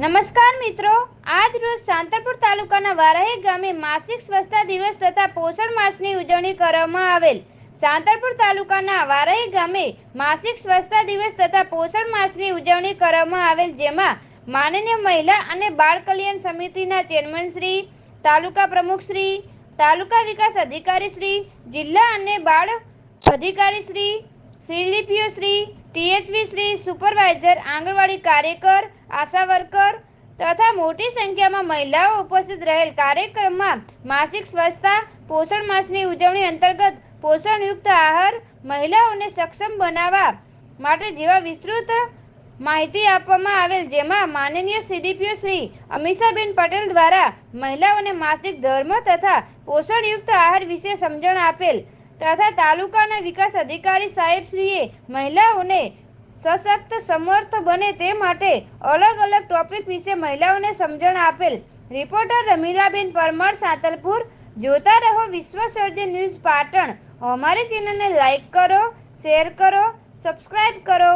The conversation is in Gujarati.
નમસ્કાર મિત્રો. આજ રોજ સાંતરપુર તાલુકાના વારાહી ગામે માસિક સ્વચ્છતા દિવસ તથા પોષણ માસની ઉજવણી કરવામાં આવેલ. સાંતરપુર તાલુકાના વારાહી ગામે માસિક સ્વચ્છતા દિવસ તથા પોષણ માસની ઉજવણી કરવામાં આવેલ, જેમાં માનનીય મહિલા અને બાળ કલ્યાણ સમિતિના ચેરમેન શ્રી, તાલુકા પ્રમુખ શ્રી, તાલુકા વિકાસ અધિકારી શ્રી, જિલ્લા અને બાળ અધિકારી શ્રી શ્રીલિપિયો શ્રી ટીએચવી શ્રી સુપરવાઇઝર, આંગણવાડી કાર્યકર, આશા વર્કર તથા મોટી સંખ્યામાં મહિલાઓ ઉપસ્થિત રહેલ કાર્યક્રમમાં માસિક સ્વચ્છતા, પોષણ માસની ઉજવણી અંતર્ગત પોષણયુક્ત આહાર મહિલાઓને સક્ષમ બનાવવા માટે જેવા વિસ્તૃત માહિતી આપવામાં આવેલ જેમાં માનનીય સીડીપીઓ શ્રી અમીષાબેન પટેલ દ્વારા મહિલાઓને માસિક ધર્મ તથા પોષણયુક્ત આહાર વિશે સમજણ આપેલ તથા તાલુકાના વિકાસ અધિકારી સાહેબશ્રીએ મહિલાઓને સશક્ત, સમર્થ બને તે માટે અલગ અલગ ટોપિક વિશે મહિલાઓને સમજણ આપેલ. રિપોર્ટર રમીલાબેન પરમાર, સાતલપુર. જોતા રહો વિશ્વ સર્જન ન્યૂઝ પાટણ. અમારી ચેનલને લાઈક કરો શેર કરો સબસ્ક્રાઈબ કરો.